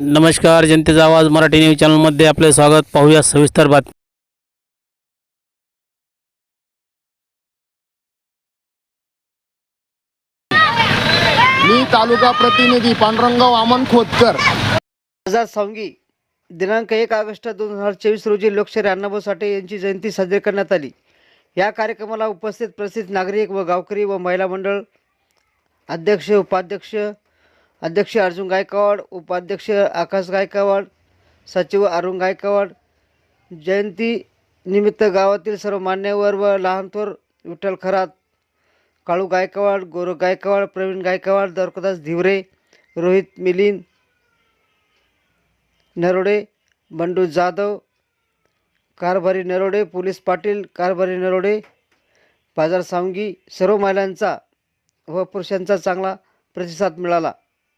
नमस्कार जनतेचा आवाज मराठी न्यूज चॅनलमध्ये आपले स्वागत. पाहूया सविस्तर बातमी. मी तालुका प्रतिनिधी पांडुरंगाव वामन खोतकर. आझाद सांगी दिनांक एक ऑगस्ट दोन हजार चोवीस रोजी लोकशाही अण्णाभाऊ साठे यांची जयंती साजरी करण्यात आली. या कार्यक्रमाला उपस्थित प्रसिद्ध नागरिक व गावकरी व महिला मंडळ अध्यक्ष उपाध्यक्ष अध्यक्ष अर्जुन गायकवाड उपाध्यक्ष आकाश गायकवाड सचिव अरुण गायकवाड. जयंती निमित्त गावातील सर्व मान्यवर व लहान थोर विठ्ठल खरात काळू गायकवाड गोरख गायकवाड प्रवीण गायकवाड द्वारकादास धिवरे रोहित मिलिंद नरोडे बंडू जाधव कारभारी नरोडे पोलीस पाटील कारभारी नरोडे बाजार सावंगी सर्व महिलांचा व पुरुषांचा चांगला प्रतिसाद मिळाला.